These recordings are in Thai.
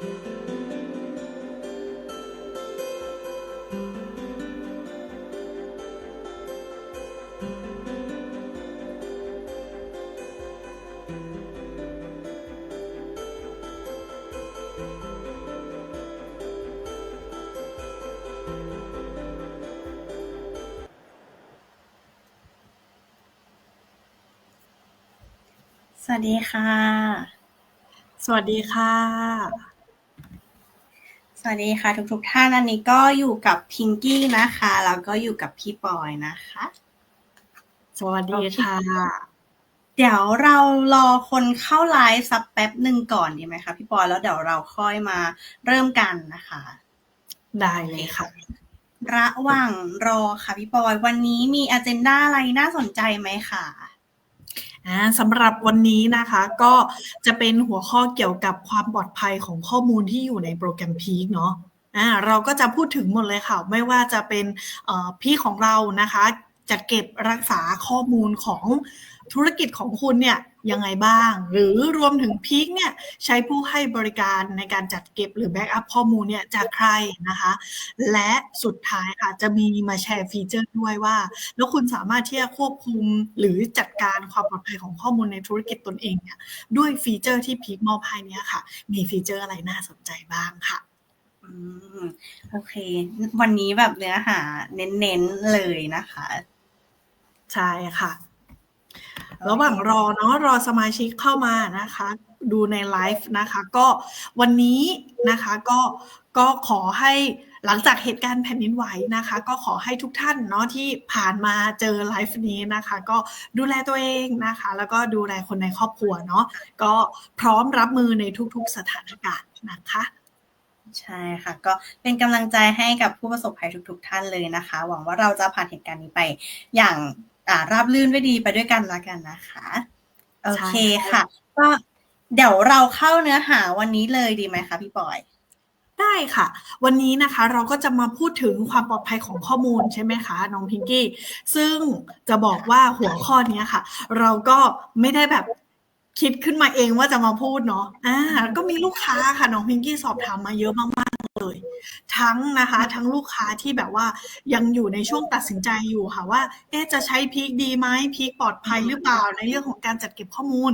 สวัสดีค่ะ สวัสดีค่ะ สวัสดีค่ะทุกๆทท่านอันนี้ก็อยู่กับพิงกี้นะคะแล้วก็อยู่กับพี่ปอยนะคะ สวัสดีค่ะ เดี๋ยวเรารอคนเข้าไลฟ์สักแป๊บหนึ่งก่อนดีไหมคะพี่ปอยแล้วเดี๋ยวเราค่อยมาเริ่มกันนะคะ ได้เลยค่ะ ระหว่างรอค่ะพี่ปอยวันนี้มีอ g e n d a อะไรน่าสนใจไหมคะอ่า สำหรับวันนี้นะคะก็จะเป็นหัวข้อเกี่ยวกับความปลอดภัยของข้อมูลที่อยู่ในโปรแกรมพีคเนาะเราก็จะพูดถึงหมดเลยค่ะ ไม่ว่าจะเป็นพีคของเรานะคะจัดเก็บรักษาข้อมูลของ ธุรกิจของคุณเนี่ยยังไงบ้าง หรือรวมถึงพีคเนี่ยใช้ผู้ให้บริการในการจัดเก็บหรือแบ็กอัพข้อมูลเนี่ยจากใครนะคะ และสุดท้ายค่ะจะมีมาแชร์ฟีเจอร์ด้วยว่า แล้วคุณสามารถที่จะควบคุมหรือจัดการความปลอดภัยของข้อมูลในธุรกิจตนเองเนี่ยด้วยฟีเจอร์ที่พีคมอบให้เนี่ยค่ะ มีฟีเจอร์อะไรน่าสนใจบ้างค่ะอืมโอเค วันนี้แบบเนื้อหาเน้นๆเลยนะคะ ใช่ค่ะ ระหว่างรอเนาะรอสมาชิกเข้ามานะคะ ดูในไลฟ์นะคะ ก็วันนี้นะคะก็ก็ขอให้หลังจากเหตุการณ์แผ่นดินไหวนะคะ ก็ขอให้ทุกท่านเนาะที่ผ่านมาเจอไลฟ์นี้นะคะ ก็ดูแลตัวเองนะคะ แล้วก็ดูแลคนในครอบครัวเนาะก็พร้อมรับมือในทุกๆสถานการณ์นะคะใช่ค่ะ ก็เป็นกำลังใจให้กับผู้ประสบภัยทุก ๆ ท่านเลยนะคะ หวังว่าเราจะผ่านเหตุการณ์นี้ไปอย่าง ราบลื่นด้วยดีไปด้วยกันละกันนะคะ โอเคค่ะ ก็เดี๋ยวเราเข้าเนื้อหาวันนี้เลยดีไหมคะพี่ปอยได้ค่ะ วันนี้นะคะเราก็จะมาพูดถึงความปลอดภัยของข้อมูลใช่ไหมคะน้องพิงกี้ ซึ่งจะบอกว่าหัวข้อนี้ค่ะ เราก็ไม่ได้แบบคิดขึ้นมาเองว่าจะมาพูดเนาะอ่าก็มีลูกค้าค่ะน้องพิงกี้สอบถามมาเยอะมากๆ เลย ทั้งนะคะทั้งลูกค้าที่แบบว่ายังอยู่ในช่วงตัดสินใจอยู่ค่ะว่าเอ๊จะใช้พีคดีไหมพีคปลอดภัยหรือเปล่าในเรื่องของการจัดเก็บข้อมูล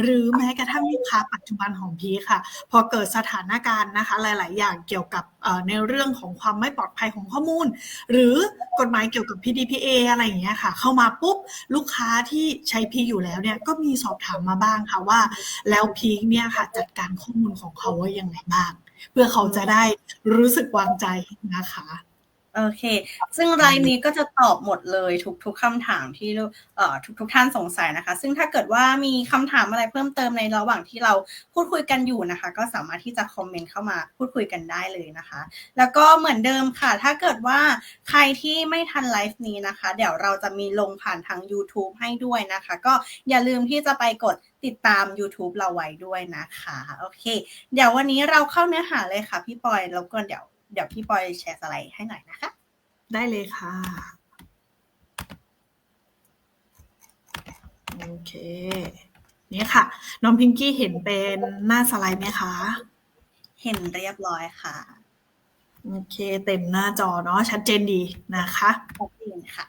หรือแม้กระทั่งลูกค้าปัจจุบันของพีคค่ะ พอเกิดสถานการณ์นะคะ หลาย ๆ อย่างเกี่ยวกับในเรื่องของความไม่ปลอดภัยของข้อมูล หรือกฎหมายเกี่ยวกับ PDPA อะไรอย่างเงี้ยค่ะ เข้ามาปุ๊บลูกค้าที่ใช้พีอยู่แล้วเนี่ยก็มีสอบถามมาบ้างค่ะว่า แล้วพีเนี่ยค่ะจัดการข้อมูลของเขาว่ายังไงบ้าง เพื่อเขาจะได้รู้สึกวางใจนะคะ โอเค ซึ่งรายนี้ก็จะตอบหมดเลยทุกๆคำถามที่เอ่อทุกๆท่านสงสัยนะคะ ซึ่งถ้าเกิดว่ามีคำถามอะไรเพิ่มเติมในระหว่างที่เราพูดคุยกันอยู่นะคะ ก็สามารถที่จะคอมเมนต์เข้ามาพูดคุยกันได้เลยนะคะ แล้วก็เหมือนเดิมค่ะ ถ้าเกิดว่าใครที่ไม่ทันไลฟ์นี้นะคะ เดี๋ยวเราจะมีลงผ่านทาง YouTube ให้ด้วยนะคะ ก็อย่าลืมที่จะไปกดติดตาม YouTube เราไว้ด้วยนะคะ โอเค เดี๋ยววันนี้เราเข้าเนื้อหาเลยค่ะพี่ปอยแล้วก็เดี๋ยว เดี๋ยวพี่ปอยแชร์สไลด์ให้หน่อยนะคะ ได้เลยค่ะ โอเค นี่ค่ะ น้องพิงกี้เห็นเป็นหน้าสไลด์ไหมคะ เห็นเรียบร้อยค่ะ โอเค เต็มหน้าจอเนาะชัดเจนดีนะคะชัดเจนค่ะ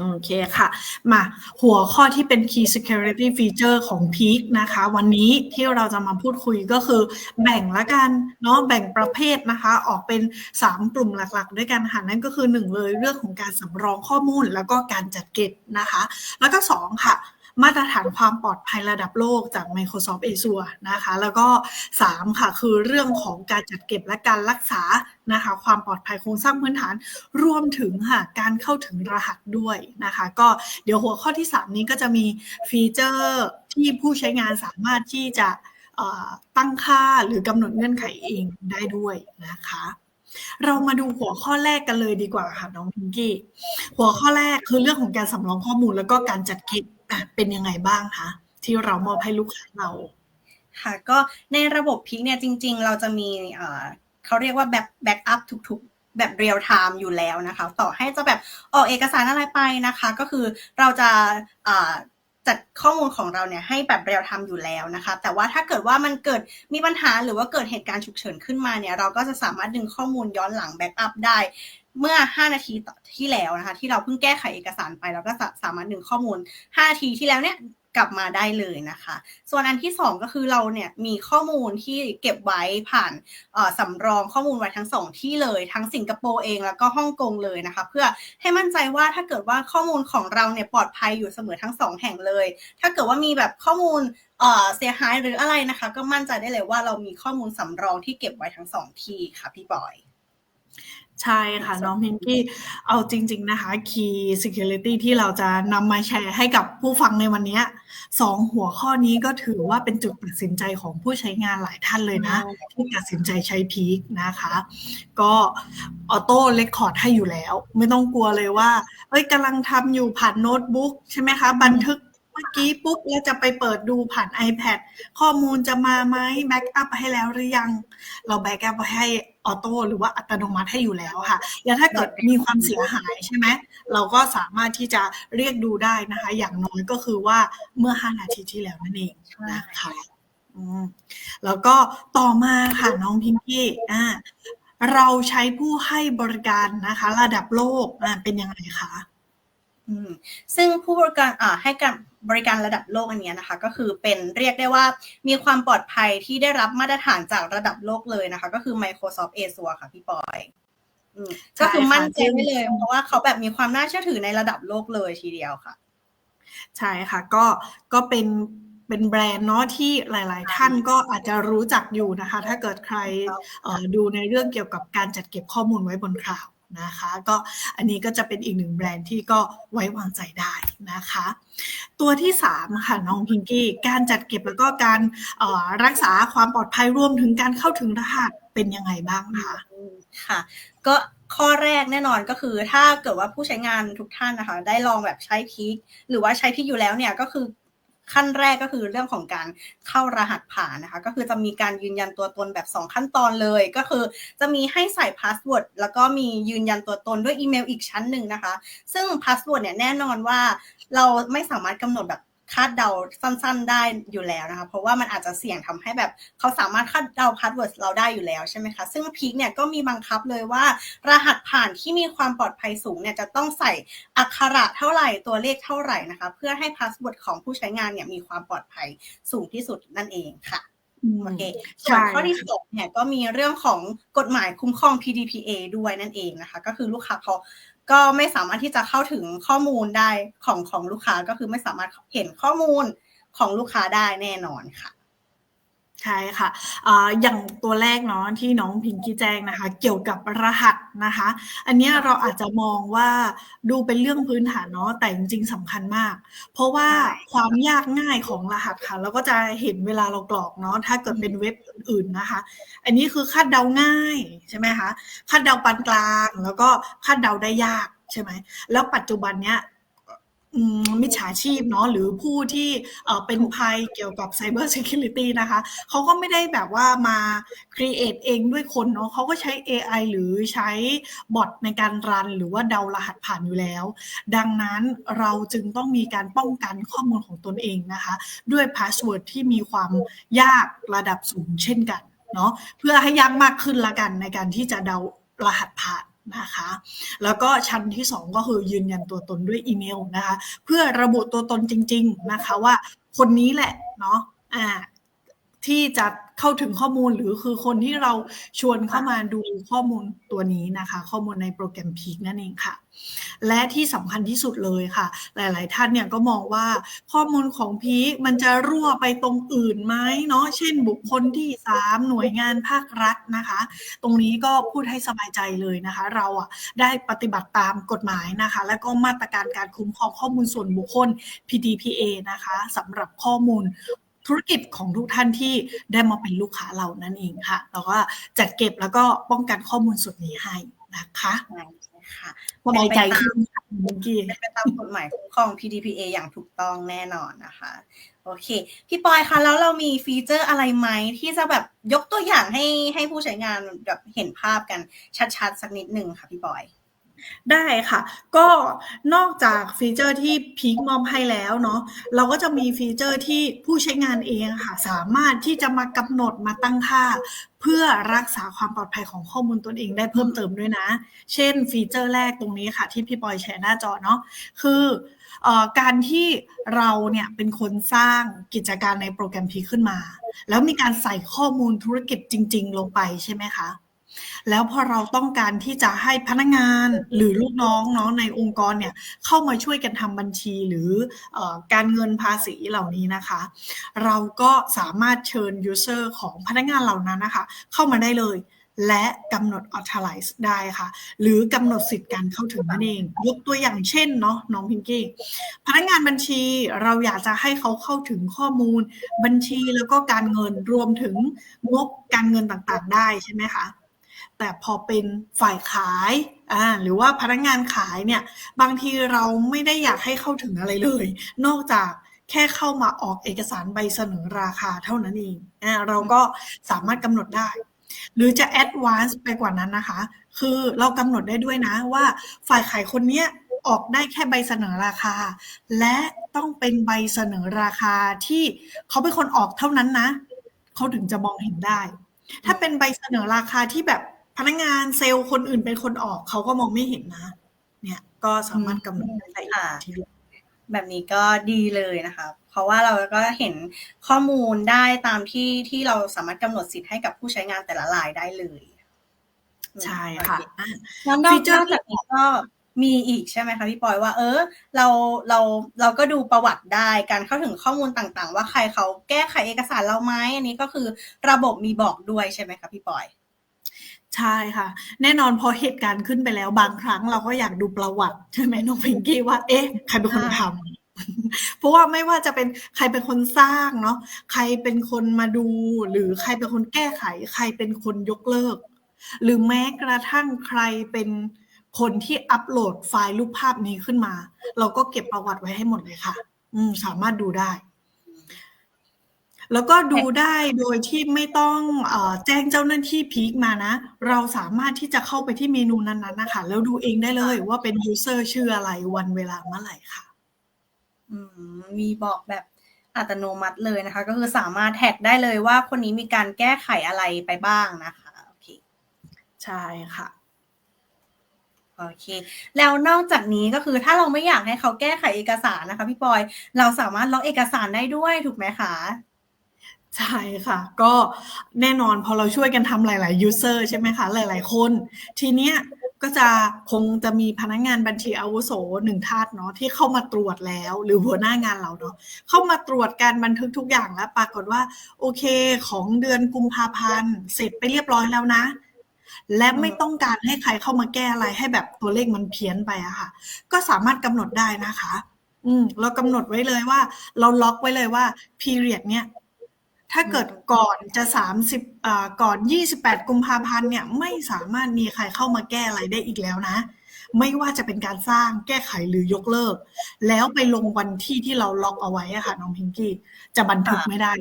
โอเคค่ะ มาหัวข้อที่เป็น Key Security Feature ของ Peak นะคะ วันนี้ที่เราจะมาพูดคุยก็คือ แบ่งละกันเนาะแบ่งประเภทนะคะ ออกเป็น 3 กลุ่มหลักๆ ด้วยกันค่ะ นั่นก็คือ 1 เลยเรื่องของการสำรองข้อมูลแล้วก็การจัดเก็บนะคะ แล้วก็ 2 ค่ะ มาตรฐานความปลอดภัยระดับโลกจาก Microsoft Azure นะคะ แล้วก็ 3 ค่ะ คือเรื่องของการจัดเก็บและการรักษานะคะ ความปลอดภัยโครงสร้างพื้นฐานรวมถึงค่ะการเข้าถึงรหัสด้วยนะคะ ก็เดี๋ยวหัวข้อที่ 3 นี้ก็จะมีฟีเจอร์ที่ผู้ใช้งานสามารถที่จะตั้งค่าหรือกำหนดเงื่อนไขเองได้ด้วยนะคะ เรามาดูหัวข้อแรกกันเลยดีกว่าค่ะน้องพิงกี้ หัวข้อแรกคือเรื่องของการสำรองข้อมูลแล้วก็การจัดเก็บเป็นยังไงบ้างคะที่เรามอบให้ลูกค้าเรา ค่ะ ก็ในระบบพิกเนี่ยจริง ๆ เราจะมีเขาเรียกว่าแบบแบ็กอัพทุก ๆแบบเรียลไทม์อยู่แล้วนะคะ ต่อให้จะแบบออกเอกสารอะไรไปนะคะ ก็คือเราจะ จัดข้อมูลของเราเนี่ยให้แบบเรียลไทม์อยู่แล้วนะคะ แต่ว่าถ้าเกิดว่ามันเกิดมีปัญหาหรือว่าเกิดเหตุการณ์ฉุกเฉินขึ้นมาเนี่ย เราก็จะสามารถดึงข้อมูลย้อนหลังแบ็กอัพได้ เมื่อ 5 นาทีที่แล้วนะคะ ที่เราเพิ่งแก้ไขเอกสารไปเราก็สามารถดึงข้อมูล 5 นาทีที่แล้วเนี่ย กลับมาได้เลยนะคะ ส่วนอันที่ 2 ก็คือเราเนี่ยมีข้อมูลที่เก็บไว้ผ่านสำรองข้อมูลไว้ทั้งสองที่เลย ทั้งสิงคโปร์เองแล้วก็ฮ่องกงเลยนะคะ เพื่อให้มั่นใจว่าถ้าเกิดว่าข้อมูลของเราเนี่ยปลอดภัยอยู่เสมอทั้งสองแห่งเลย ถ้าเกิดว่ามีแบบข้อมูลเสียหายหรืออะไรนะคะ ก็มั่นใจได้เลยว่าเรามีข้อมูลสำรองที่เก็บไว้ทั้งสองที่ค่ะพี่บอยใช่ค่ะ น้องพิงกี้เอาจริง ๆ นะคะ Key Security ที่เราจะนำมาแชร์ให้กับผู้ฟังในวันนี้ สองหัวข้อนี้ก็ถือว่าเป็นจุดตัดสินใจของผู้ใช้งานหลายท่านเลยนะ ที่ตัดสินใจใช้พีคนะคะ ก็ออโต้เรคคอร์ดให้อยู่แล้ว ไม่ต้องกลัวเลยว่าเอ้ยกำลังทำอยู่ผ่านโน้ตบุ๊กใช่ไหมคะ บันทึกเมื่อกี้ปุ๊บแล้วจะไปเปิดดูผ่าน iPad ข้อมูลจะมาไหมแบ็กอัพให้แล้วหรือยัง เราแบ็กอัพให้ออโต้หรือว่าอัตโนมัติให้อยู่แล้วค่ะ แล้วถ้าเกิดมีความเสียหายใช่ไหมเราก็สามารถที่จะเรียกดูได้นะคะ อย่างน้อยก็คือว่าเมื่อ 5 นาทีที่แล้วนั่นเองนะคะอืมแล้วก็ต่อมาค่ะน้องพิงกี้อ่าเราใช้ผู้ให้บริการนะคะ ระดับโลกอ่าเป็นยังไงคะอืมซึ่งผู้บริการอ่าให้การ บริการระดับโลกอันเนี้ยนะคะ ก็คือเป็นเรียกได้ว่ามีความปลอดภัยที่ได้รับมาตรฐานจากระดับโลกเลยนะคะ ก็คือ Microsoft Azure ค่ะพี่ปอยอืมใช่ก็คือมั่นใจค่ะได้เลย เพราะว่าเขาแบบมีความน่าเชื่อถือในระดับโลกเลยทีเดียวค่ะ ใช่ค่ะ ก็ก็เป็นเป็นแบรนด์เนาะที่หลาย ๆ ท่านก็อาจจะรู้จักอยู่นะคะ ถ้าเกิดใครเอ่อดูในเรื่องเกี่ยวกับการจัดเก็บข้อมูลไว้บนคลาวด์ นะคะ ก็อันนี้ก็จะเป็นอีกหนึ่งแบรนด์ที่ก็ไว้วางใจได้นะคะ ตัวที่3ค่ะน้องพิงกี้การจัดเก็บแล้วก็การรักษาความปลอดภัยรวมถึงการเข้าถึงรหัสเป็นยังไงบ้างคะค่ะ ก็ข้อแรกแน่นอนก็คือถ้าเกิดว่าผู้ใช้งานทุกท่านนะคะ ได้ลองแบบใช้พีคหรือว่าใช้พีคอยู่แล้วเนี่ยก็คือ ขั้นแรกก็คือเรื่องของการเข้ารหัสผ่านนะคะ ก็คือจะมีการยืนยันตัวตนแบบ 2 ขั้นตอนเลย ก็คือจะมีให้ใส่พาสเวิร์ดแล้วก็มียืนยันตัวตนด้วยอีเมลอีกชั้นหนึ่งนะคะ ซึ่งพาสเวิร์ดเนี่ยแน่นอนว่าเราไม่สามารถกำหนดแบบ คาดเดาสั้น ๆ ได้อยู่แล้วนะคะ เพราะว่ามันอาจจะเสี่ยงทำให้แบบเขาสามารถคาดเดาพาสเวิร์ดเราได้อยู่แล้วใช่ไหมคะ ซึ่งพีคเนี่ยก็มีบังคับเลยว่า รหัสผ่านที่มีความปลอดภัยสูงเนี่ยจะต้องใส่อักขระเท่าไหร่ตัวเลขเท่าไหร่นะคะ เพื่อให้พาสเวิร์ดของผู้ใช้งานเนี่ยมีความปลอดภัยสูงที่สุดนั่นเองค่ะโอเคส่วนข้อที่สองเนี่ยก็มีเรื่องของกฎหมายคุ้มครอง PDPA ด้วยนั่นเองนะคะ ก็คือลูกค้าเขา ก็ไม่สามารถที่จะเข้าถึงข้อมูลได้ของของลูกค้าก็คือไม่สามารถเห็นข้อมูลของลูกค้าได้แน่นอนค่ะ ใช่ค่ะอ่าอย่างตัวแรกเนาะที่น้องพิงกี้แจ้งนะคะ เกี่ยวกับรหัสนะคะ อันเนี้ยเราอาจจะมองว่าดูเป็นเรื่องพื้นฐานเนาะแต่จริงๆสำคัญมาก เพราะว่าใช่ความยากง่ายของรหัสค่ะเราก็จะเห็นเวลาเรากรอกเนาะถ้าเกิดเป็นเว็บอื่นๆนะคะ อันนี้คือคาดเดาง่ายใช่ไหมคะคาดเดาปานกลางแล้วก็คาดเดาได้ยากใช่ไหมแล้วปัจจุบันเนี้ยอื มิจฉาชีพเนาะหรือผู้ที่เป็นภัยเกี่ยวกับ Cyber Security นะคะเขาก็ไม่ได้แบบว่ามา create เองด้วยคนเนาะเขาก็ใช้ AI หรือใช้บอทในการรัน หรือว่าเดารหัสผ่านอยู่แล้ว ดังนั้นเราจึงต้องมีการป้องกันข้อมูลของตนเองนะคะ ด้วยพาสเวิร์ดที่มีความยากระดับสูงเช่นกันเนาะเพื่อให้ยากมากขึ้นละกันในการที่จะเดารหัสผ่าน นะคะ แล้วก็ชั้นที่ 2 ก็คือยืนยันตัวตนด้วยอีเมลนะคะ เพื่อระบุตัวตนจริง ๆนะคะว่าคนนี้แหละเนาะะที่จะ เข้าถึงข้อมูลหรือคือคนที่เราชวนเข้ามาดูข้อมูลตัวนี้นะคะ ข้อมูลในโปรแกรมพีกนั่นเองค่ะ และที่สำคัญที่สุดเลยค่ะ หลาย ๆ ท่านเนี่ยก็มองว่าข้อมูลของพีคมันจะรั่วไปตรงอื่นไหมเนาะเช่นบุคคลที่ 3 หน่วยงานภาครัฐนะคะ ตรงนี้ก็พูดให้สบายใจเลยนะคะ เราอะได้ปฏิบัติตามกฎหมายนะคะ และก็มาตรการการคุ้มครองข้อมูลส่วนบุคคล PDPA นะคะสำหรับข้อมูล ธุรกิจของทุกท่านที่ได้มาเป็นลูกค้าเรานั่นเองค่ะเราก็จัดเก็บแล้วก็ป้องกันข้อมูลส่วนนี้ให้นะคะใช่ค่ะสบายใจขึ้นค่ะเมื่อกี้เป็นไปตามกฎหมายคุ้มครอง PDPA อย่างถูกต้องแน่นอนนะคะ โอเค พี่ปอยคะแล้วเรามีฟีเจอร์อะไรไหมที่จะแบบยกตัวอย่างให้ให้ผู้ใช้งานแบบเห็นภาพกันชัดๆ สักนิดหนึ่งค่ะพี่ปอย ได้ค่ะ ก็นอกจากฟีเจอร์ที่พีคมอมให้แล้วเนาะเราก็จะมีฟีเจอร์ที่ผู้ใช้งานเองค่ะ สามารถที่จะมากำหนดมาตั้งค่า เพื่อรักษาความปลอดภัยของข้อมูลตนเองได้เพิ่มเติมด้วยนะ เช่นฟีเจอร์แรกตรงนี้ค่ะ ที่พี่ปอยแชร์หน้าจอเนาะคืออการที่เราเนี่ยเป็นคนสร้างกิจการในโปรแกรมพีขึ้นมา แล้วมีการใส่ข้อมูลธุรกิจจริง ๆ ลงไปใช่ไหมคะ แล้วพอเราต้องการที่จะให้พนักงานหรือลูกน้องเนาะในองค์กรเนี่ยเข้ามาช่วยกันทำบัญชีหรือเออการเงินภาษีเหล่านี้นะคะ เราก็สามารถเชิญ user ของพนักงานเหล่านั้นนะคะ เข้ามาได้เลยและกำหนด authorize ได้ค่ะ หรือกำหนดสิทธิ์การเข้าถึงนั่นเอง ยกตัวอย่างเช่นเนาะน้องพิงกี้พนักงานบัญชีเราอยากจะให้เขาเข้าถึงข้อมูล บัญชีแล้วก็การเงินรวมถึงงบการเงินต่างๆ ได้ใช่ไหมคะ แต่พอเป็นฝ่ายขายอ่าหรือว่าพนักงานขายเนี่ย บางทีเราไม่ได้อยากให้เข้าถึงอะไรเลย นอกจากแค่เข้ามาออกเอกสารใบเสนอราคาเท่านั้นเองอ่าเราก็สามารถกำหนดได้ หรือจะแอดวานซ์ไปกว่านั้นนะคะ คือเรากำหนดได้ด้วยนะว่าฝ่ายขายคนเนี้ยออกได้แค่ใบเสนอราคา และต้องเป็นใบเสนอราคาที่เขาเป็นคนออกเท่านั้นนะ เขาถึงจะมองเห็นได้ ถ้าเป็นใบเสนอราคาที่แบบ พนักงานเซลล์คนอื่นเป็นคนออกเขาก็มองไม่เห็นนะ เนี่ยก็สามารถกำหนดได้ละเอียดทีเดียวแบบนี้ก็ดีเลยนะคะ เพราะว่าเราก็เห็นข้อมูลได้ตามที่ที่เราสามารถกำหนดสิทธิ์ให้กับผู้ใช้งานแต่ละรายได้เลยใช่ค่ะโอเแล้วนอกฟีเจอร์นอกจากนี้ก็มีอีกใช่ไหมคะพี่ปอยว่า เออ เราเราเราก็ดูประวัติได้การเข้าถึงข้อมูลต่างๆ ว่าใครเขาแก้ไขเอกสารเราไหมอันนี้ก็คือระบบมีบอกด้วยใช่ไหมคะพี่ปอย ใช่ค่ะ แน่นอนพอเหตุการณ์ขึ้นไปแล้ว บางครั้งเราก็อยากดูประวัติ ใช่ไหมน้องพิงกี้ว่า เอ๊ะ ใครเป็นคนทำ เพราะว่าไม่ว่าจะเป็นใครเป็นคนสร้างเนาะใครเป็นคนมาดู หรือใครเป็นคนแก้ไข ใครเป็นคนยกเลิก หรือแม้กระทั่งใครเป็นคนที่อัปโหลดไฟล์รูปภาพนี้ขึ้นมา เราก็เก็บประวัติไว้ให้หมดเลยค่ะ อืมสามารถดูได้ แล้วก็ดูได้โดยที่ไม่ต้องเออแจ้งเจ้าหน้าที่พีคมานะ เราสามารถที่จะเข้าไปที่เมนูนั้นๆนะคะแล้วดูเองได้เลยว่าเป็น user ชื่ออะไรวันเวลาเมื่อไหร่ค่ะอืมมีบอกแบบอัตโนมัติเลยนะคะ ก็คือสามารถแท็กได้เลยว่าคนนี้มีการแก้ไขอะไรไปบ้างนะคะโอเคใช่ค่ะโอเค แล้วนอกจากนี้ก็คือถ้าเราไม่อยากให้เขาแก้ไขเอกสารนะคะ พี่ปอย เราสามารถล็อกเอกสารได้ด้วยถูกไหมคะ ใช่ค่ะ ก็แน่นอนพอเราช่วยกันทำหลายๆ user ใช่ไหมคะ หลาย ๆ คน ทีเนี้ยก็จะคงจะมีพนักงานบัญชีอาวุโสหนึ่งท่านเนาะที่เข้ามาตรวจแล้ว หรือหัวหน้างานเราเนาะเข้ามาตรวจการบันทึกทุกอย่างแล้วปรากฏว่า โอเคของเดือนกุมภาพันธ์เสร็จไปเรียบร้อยแล้วนะ และไม่ต้องการให้ใครเข้ามาแก้อะไรให้แบบตัวเลขมันเพี้ยนไปอะค่ะ ก็สามารถกำหนดได้นะคะ อืมเรากำหนดไว้เลยว่า เราล็อกไว้เลยว่า period เนี้ย ถ้าเกิดก่อนจะสามสิบอ่าก่อนยี่สิบแปดกุมภาพันธ์เนี่ยไม่สามารถมีใครเข้ามาแก้อะไรได้อีกแล้วนะ ไม่ว่าจะเป็นการสร้างแก้ไขหรือยกเลิก แล้วไปลงวันที่ที่เราล็อกเอาไว้อะค่ะน้องพิงกี้ จะบันทึกไม่ได้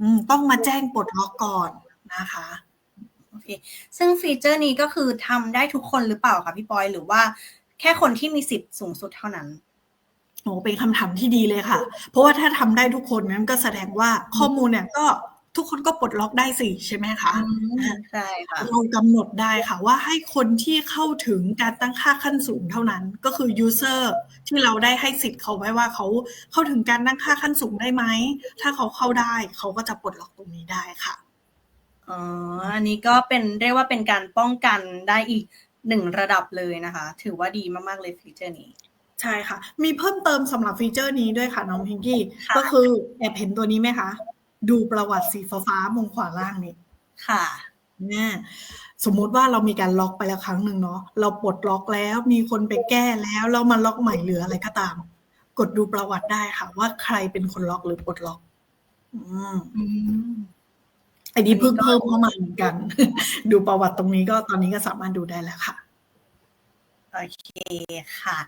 อืมต้องมาแจ้งปลดล็อกก่อนนะคะโอเคซึ่งฟีเจอร์นี้ก็คือทำได้ทุกคนหรือเปล่าคะพี่ปอยหรือว่าแค่คนที่มีสิทธิ์สูงสุดเท่านั้น โอ้เป็นคำถามที่ดีเลยค่ะ เพราะว่าถ้าทำได้ทุกคนนั้นก็แสดงว่าข้อมูลเนี่ยก็ทุกคนก็ปลดล็อกได้สิใช่ไหมคะใช่ค่ะเรากำหนดได้ค่ะว่าให้คนที่เข้าถึงการตั้งค่าขั้นสูงเท่านั้น ก็คือ user ที่เราได้ให้สิทธิ์เขาไว้ว่าเขาเข้าถึงการตั้งค่าขั้นสูงได้ไหม ถ้าเขาเข้าได้เขาก็จะปลดล็อกตรงนี้ได้ค่ะอ๋ออันนี้ก็เป็นเรียกว่าเป็นการป้องกันได้อีกหนึ่งระดับเลยนะคะ ถือว่าดีมากๆเลยฟีเจอร์นี้ ใช่ค่ะ มีเพิ่มเติมสำหรับฟีเจอร์นี้ด้วยค่ะน้องพิงกี้ ค่ะ ก็คือแอบเห็นตัวนี้ไหมคะ ดูประวัติสีฟ้าๆมุมขวาล่างนี่ค่ะเนี่ยสมมุติว่าเรามีการล็อกไปแล้วครั้งหนึ่งเนาะเราปลดล็อกแล้วมีคนไปแก้แล้วแล้วมาล็อกใหม่หรืออะไรก็ตาม กดดูประวัติได้ค่ะ ว่าใครเป็นคนล็อกหรือปลดล็อก อืมอืมไอ้นี้เพิ่งอันนี้ก็เพิ่มเข้ามาเหมือนกัน ดูประวัติตรงนี้ก็ตอนนี้ก็สามารถดูได้แล้วค่ะ โอเคค่ะ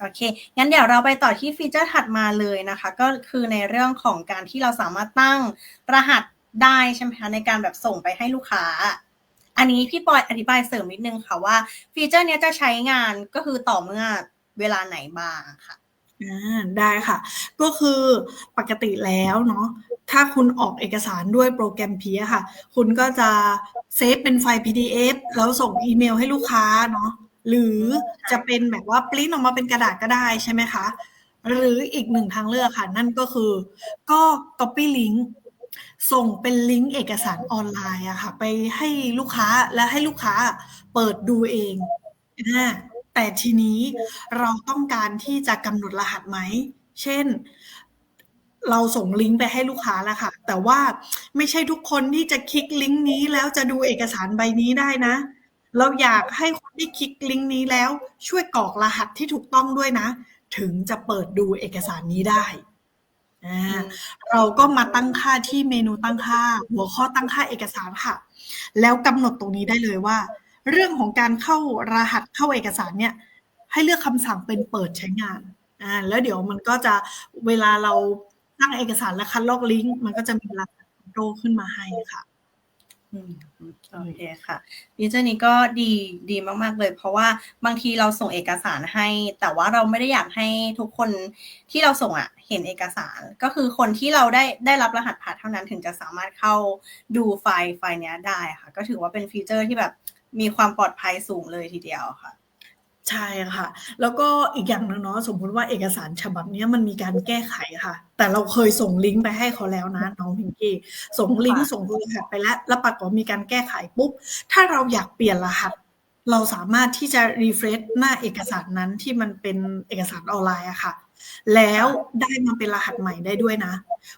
โอเค งั้นเดี๋ยวเราไปต่อที่ฟีเจอร์ถัดมาเลยนะคะ ก็คือในเรื่องของการที่เราสามารถตั้งรหัสได้ใช่ไหมคะในการแบบส่งไปให้ลูกค้า อันนี้พี่ปอยอธิบายเสริมนิดนึงค่ะว่า ฟีเจอร์นี้จะใช้งานก็คือต่อเมื่อเวลาไหนบ้างค่ะได้ค่ะ ก็คือปกติแล้วเนาะถ้าคุณออกเอกสารด้วยโปรแกรมพีอะค่ะ คุณก็จะเซฟเป็นไฟล์ PDF แล้วส่งอีเมลให้ลูกค้าเนาะ หรือจะเป็นแบบว่าปริ้นออกมาเป็นกระดาษก็ได้ใช่ไหมคะ หรืออีกหนึ่งทางเลือกค่ะ นั่นก็คือ ก็ copy link ส่งเป็นลิงก์เอกสารออนไลน์อะค่ะ ไปให้ลูกค้าและให้ลูกค้าเปิดดูเองอ่าแต่ทีนี้เราต้องการที่จะกำหนดรหัสไหม เช่น เราส่งลิงก์ไปให้ลูกค้าแล้วค่ะ แต่ว่าไม่ใช่ทุกคนที่จะคลิกลิงก์นี้แล้วจะดูเอกสารใบนี้ได้นะ เราอยากให้คนที่คลิกลิงก์นี้แล้ว ช่วยกรอกรหัสที่ถูกต้องด้วยนะ ถึงจะเปิดดูเอกสารนี้ได้ เราก็มาตั้งค่าที่เมนูตั้งค่า หัวข้อตั้งค่าเอกสารค่ะ แล้วกำหนดตรงนี้ได้เลยว่า เรื่องของการเข้ารหัสเข้าเอกสารเนี่ย ให้เลือกคำสั่งเป็นเปิดใช้งานอ่าแล้วเดี๋ยวมันก็จะเวลาเราตั้งเอกสารและคัดลอกลิงก์มันก็จะมีรหัสโตขึ้นมาให้ค่ะ อืมโอเคค่ะฟีเจอร์นี้ก็ดีดีมาก ๆ เลย เพราะว่าบางทีเราส่งเอกสารให้ แต่ว่าเราไม่ได้อยากให้ทุกคนที่เราส่งอะเห็นเอกสาร ก็คือคนที่เราได้ได้รับรหัสผ่านเท่านั้นถึงจะสามารถเข้าดูไฟล์ไฟล์เนี้ยได้ค่ะ ก็ถือว่าเป็นฟีเจอร์ที่แบบมีความปลอดภัยสูงเลยทีเดียวค่ะ ใช่ค่ะ แล้วก็อีกอย่างหนึงเนาะสมมุติว่าเอกสารฉบับเนี้ยมันมีการแก้ไขค่ะ แต่เราเคยส่งลิงก์ไปให้เขาแล้วนะน้องพิงกี้ส่งลิงก์ค่ะส่งรหัสไปแล้วแล้วปรากฏว่ามีการแก้ไขปุ๊บ ถ้าเราอยากเปลี่ยนรหัส เราสามารถที่จะรีเฟรชหน้าเอกสารนั้นที่มันเป็นเอกสารออนไลน์อะค่ะ แล้วได้มาเป็นรหัสใหม่ได้ด้วยนะ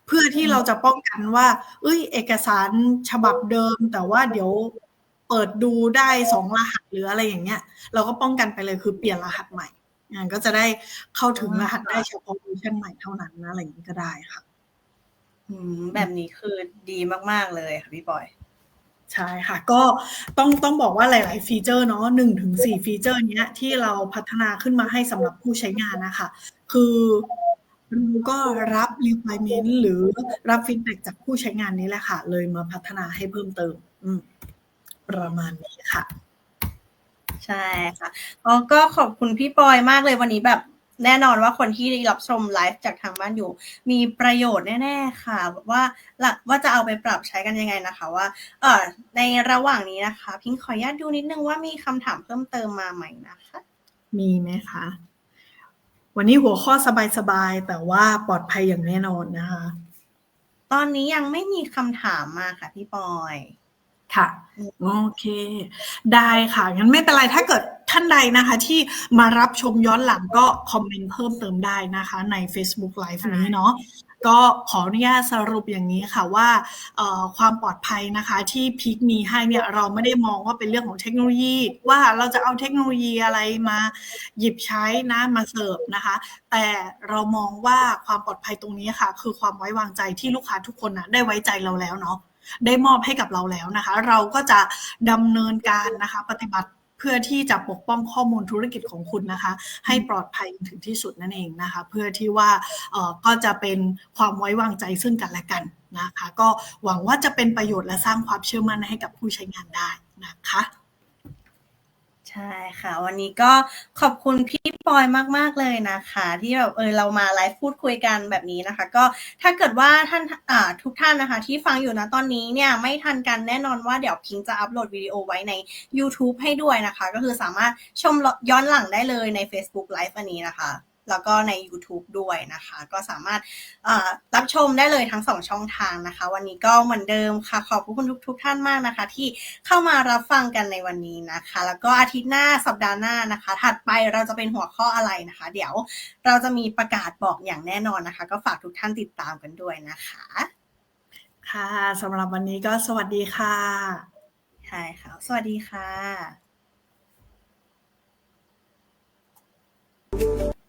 เพื่อที่เราจะป้องกันว่า เอ้ย เอกสารฉบับเดิม แต่ว่าเดี๋ยว เปิดดูได้สองรหัสหรืออะไรอย่างเงี้ย เราก็ป้องกันไปเลยคือเปลี่ยนรหัสใหม่งานก็จะได้เข้าถึงรหัสได้เฉพาะเวอร์ชันใหม่เท่านั้นนะอะไรอย่างนี้ก็ได้ค่ะอืมแบบนี้คือดีมาก ๆ เลยค่ะพี่ปอย ใช่ค่ะ ก็ต้องต้องบอกว่าหลาย ๆ ฟีเจอร์เนาะหนึ่งถึงสี่ฟีเจอร์เนี้ยที่เราพัฒนาขึ้นมาให้สำหรับผู้ใช้งานนะคะ คือเราก็รับ requirement หรือรับ feedback จากผู้ใช้งานนี้แหละค่ะ เลยมาพัฒนาให้เพิ่มเติม อืม ประมาณนี้ค่ะ ใช่ค่ะอ๋อก็ขอบคุณพี่ปอยมากเลยวันนี้แบบแน่นอนว่าคนที่รับชมไลฟ์จากทางบ้านอยู่ มีประโยชน์แน่ ๆ ค่ะว่าหลักว่าจะเอาไปปรับใช้กันยังไงนะคะ ว่า เออในระหว่างนี้นะคะ พิงขออนุญาตดูนิดนึงว่ามีคำถามเพิ่มเติมมาใหม่นะคะ มีไหมคะ วันนี้หัวข้อสบายๆแต่ว่าปลอดภัยอย่างแน่นอนนะคะ ตอนนี้ยังไม่มีคำถามมาค่ะพี่ปอย ค่ะ โอเค ได้ค่ะ งั้นไม่เป็นไรถ้าเกิดท่านใดนะคะ ที่มารับชมย้อนหลังก็คอมเมนต์เพิ่มเติมได้นะคะ ใน Facebook Live นี้เนาะก็ขออนุญาตสรุปอย่างนี้ค่ะว่าเอ่อความปลอดภัยนะคะที่พีคมีให้เนี่ยเราไม่ได้มองว่าเป็นเรื่องของเทคโนโลยี ว่าเราจะเอาเทคโนโลยีอะไรมาหยิบใช้นะมาเสิร์ฟนะคะ แต่เรามองว่าความปลอดภัยตรงนี้ค่ะ คือความไว้วางใจที่ลูกค้าทุกคนนะได้ไว้ใจเราแล้วเนาะ ได้มอบให้กับเราแล้วนะคะ เราก็จะดำเนินการนะคะปฏิบัติเพื่อที่จะปกป้องข้อมูลธุรกิจของคุณนะคะ ให้ปลอดภัยถึงที่สุดนั่นเองนะคะ เพื่อที่ว่าก็จะเป็นความไว้วางใจซึ่งกันและกันนะคะ ก็หวังว่าจะเป็นประโยชน์และสร้างความเชื่อมั่นให้กับผู้ใช้งานได้นะคะ ใช่ค่ะ วันนี้ก็ขอบคุณพี่ปอยมาก ๆ เลยนะคะ ที่แบบเออเรามาไลฟ์พูดคุยกันแบบนี้นะคะ ก็ถ้าเกิดว่าท่านอ่าทุกท่านนะคะ ที่ฟังอยู่นะตอนนี้เนี่ยไม่ทันกันแน่นอนว่าเดี๋ยวพิงจะอัปโหลดวิดีโอไว้ใน YouTube ให้ด้วยนะคะ ก็คือสามารถชมย้อนหลังได้เลยใน Facebook Live อันนี้นะคะ แล้วก็ใน YouTube ด้วยนะคะ ก็สามารถรับชมได้เลยทั้งสองช่องทางนะคะ วันนี้ก็เหมือนเดิมค่ะ ขอบคุณทุกทุกท่านมากนะคะ ที่เข้ามารับฟังกันในวันนี้นะคะ แล้วก็อาทิตย์หน้าสัปดาห์หน้านะคะ ถัดไปเราจะเป็นหัวข้ออะไรนะคะ เดี๋ยวเราจะมีประกาศบอกอย่างแน่นอนนะคะ ก็ฝากทุกท่านติดตามกันด้วยนะคะ ค่ะสำหรับวันนี้ก็สวัสดีค่ะใช่ค่ะ สวัสดีค่ะ thank you